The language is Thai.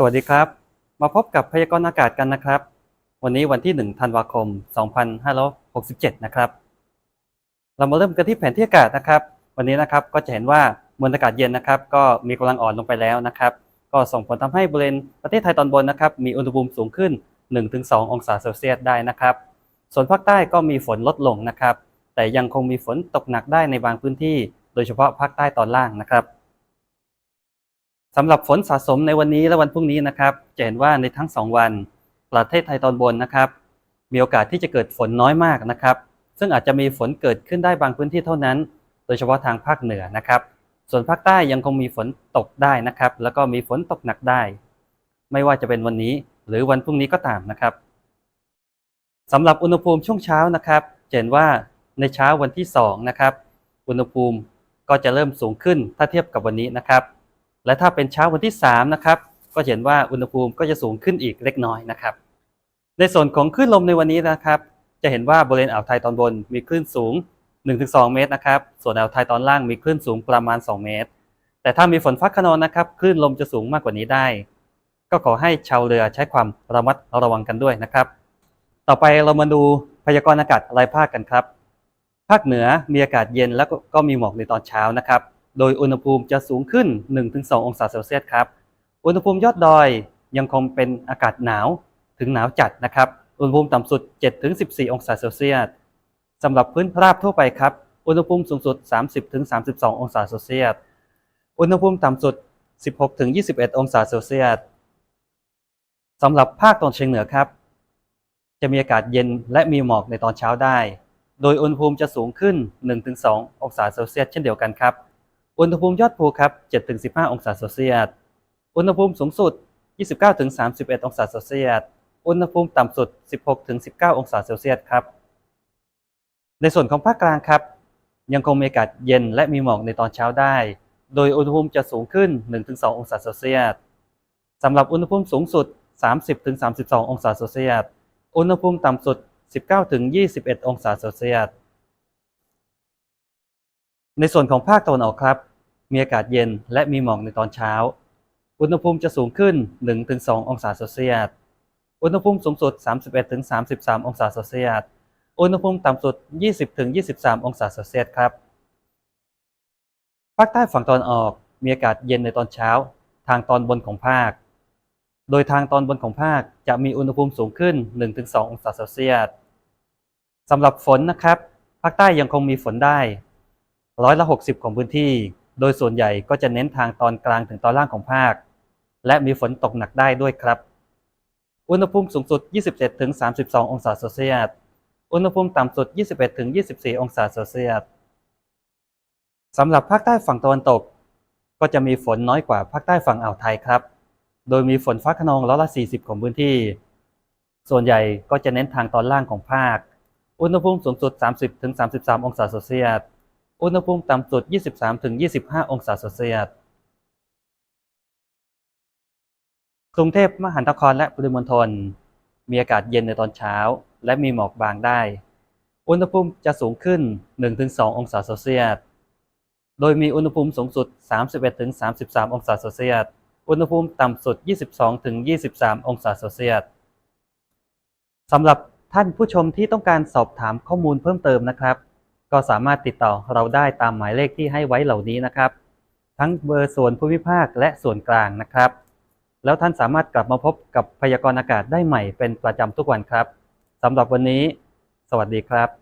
สวัสดีครับ มาพบกับพยากรณ์อากาศกันนะครับ วันนี้วันที่ 1 ธันวาคม 2567 นะครับ เรามาเริ่มกันที่แผนที่อากาศนะครับ วันนี้นะครับก็จะเห็นว่ามวลอากาศเย็นนะครับ ก็มีกำลังอ่อนลงไปแล้วนะครับ ก็ส่งผลทำให้บริเวณประเทศไทยตอนบนนะครับ มีอุณหภูมิสูงขึ้น 1-2 องศาเซลเซียสได้นะครับ ส่วนภาคใต้ก็มีฝนลดลงนะครับ แต่ยังคงมีฝนตกหนักได้ในบางพื้นที่ โดยเฉพาะภาคใต้ตอนล่างนะครับ สำหรับฝนสะสมในวันนี้และวันพรุ่งนี้นะครับจะเห็นว่าในทั้ง 2 วัน ประเทศไทยตอนบนนะครับ มีโอกาสที่จะเกิดฝนน้อยมากนะครับ ซึ่งอาจจะมีฝนเกิดขึ้นได้บางพื้นที่เท่านั้น โดยเฉพาะทางภาคเหนือนะครับ ส่วนภาคใต้ยังคงมีฝนตกได้นะครับ แล้วก็มีฝนตกหนักได้ ไม่ว่าจะเป็นวันนี้หรือวันพรุ่งนี้ก็ตามนะครับสำหรับอุณหภูมิช่วงเช้านะครับเห็นว่าในเช้าวันที่2นะครับอุณหภูมิก็จะเริ่มสูงขึ้นถ้าเทียบกับวันนี้นะครับ และถ้าเป็นเช้าวันที่3นะครับก็เห็นว่าอุณหภูมิก็จะสูงขึ้นอีกเล็กน้อยนะครับ ในส่วนของคลื่นลมในวันนี้นะครับ จะเห็นว่าบริเวณอ่าวไทยตอนบนมีคลื่นสูง 1-2 เมตรนะครับ ส่วนอ่าวไทยตอนล่างมีคลื่นสูงประมาณ 2 เมตร แต่ถ้ามีฝนฟ้าขนองนะครับคลื่นลมจะสูงมากกว่านี้ได้ ก็ขอให้ชาวเรือใช้ความระมัดระวังกันด้วยนะครับ ต่อไปเรามาดูพยากรณ์อากาศรายภาคกันครับ ภาคเหนือมีอากาศเย็นแล้วก็มีหมอกในตอนเช้านะครับ โดยอุณหภูมิจะสูงขึ้น 1-2 องศาเซลเซียสครับ อุณหภูมิยอดดอยยังคงเป็นอากาศหนาวถึงหนาวจัดนะครับ อุณหภูมิต่ำสุด 7-14 องศาเซลเซียสสำหรับพื้นราบทั่วไปครับ อุณหภูมิสูงสุด 30-32 องศาเซลเซียส อุณหภูมิต่ำสุด 16-21 องศาเซลเซียสสำหรับภาคตะวันเฉียงเหนือครับ จะมีอากาศเย็นและมีหมอกในตอนเช้าได้ โดยอุณหภูมิจะสูงขึ้น 1-2 องศาเซลเซียสเช่นเดียวกันครับ อุณหภูมิยอดภูครับ 7-15 องศาเซลเซียส อุณหภูมิสูงสุด 29-31 องศาเซลเซียส อุณหภูมิต่ำสุด 16-19 องศาเซลเซียสครับ ในส่วนของภาคกลางครับ ยังคงมีอากาศเย็นและมีหมอกในตอนเช้าได้ โดยอุณหภูมิจะสูงขึ้น 1-2 องศาเซลเซียสสำหรับอุณหภูมิสูงสุด 30-32 องศาเซลเซียส อุณหภูมิต่ำสุด 19-21 องศาเซลเซียส ในส่วนของภาคตะวันออกครับ มีอากาศเย็นและมีหมอกในตอนเช้า อุณหภูมิจะสูงขึ้น 1-2 องศาเซลเซียส อุณหภูมิสูงสุด 31-33 องศาเซลเซียส อุณหภูมิต่ำสุด 20-23 องศาเซลเซียสครับ ภาคใต้ฝั่งตอนออกมีอากาศเย็นในตอนเช้า ทางตอนบนของภาค โดยทางตอนบนของภาคจะมีอุณหภูมิสูงขึ้น 1-2 องศาเซลเซียสสำหรับฝนนะครับ ภาคใต้ยังคงมีฝนได้ร้อยละ 60 ของพื้นที่ โดยส่วนใหญ่ก็จะเน้นทางตอนกลางถึงตอนล่างของภาค และมีฝนตกหนักได้ด้วยครับ อุณหภูมิสูงสุด 27-32 องศาเซลเซียส อุณหภูมิต่ำสุด 21-24 องศาเซลเซียสสำหรับภาคใต้ฝั่งตะวันตก ก็จะมีฝนน้อยกว่าภาคใต้ฝั่งอ่าวไทยครับ โดยมีฝนฟ้าขนองร้อยละ 40 ของพื้นที่ ส่วนใหญ่ก็จะเน้นทางตอนล่างของภาค อุณหภูมิสูงสุด 30-33 องศาเซลเซียส อุณหภูมิต่ำสุด 23-25 องศาเซลเซียส กรุงเทพมหานครและปริมณฑลมีอากาศเย็นในตอนเช้า และมีหมอกบางได้ อุณหภูมิจะสูงขึ้น 1-2 องศาเซลเซียส โดยมีอุณหภูมิสูงสุด 31-33 องศาเซลเซียส อุณหภูมิต่ำสุด 22-23 องศาเซลเซียสสำหรับท่านผู้ชมที่ต้องการสอบถามข้อมูลเพิ่มเติมนะครับ ก็สามารถติดต่อเราได้ตามหมายเลขที่ให้ไว้เหล่านี้นะครับ ทั้งเบอร์ส่วนภูมิภาคและส่วนกลางนะครับ แล้วท่านสามารถกลับมาพบกับพยากรณ์อากาศได้ใหม่เป็นประจำทุกวันครับสำหรับวันนี้ สวัสดีครับ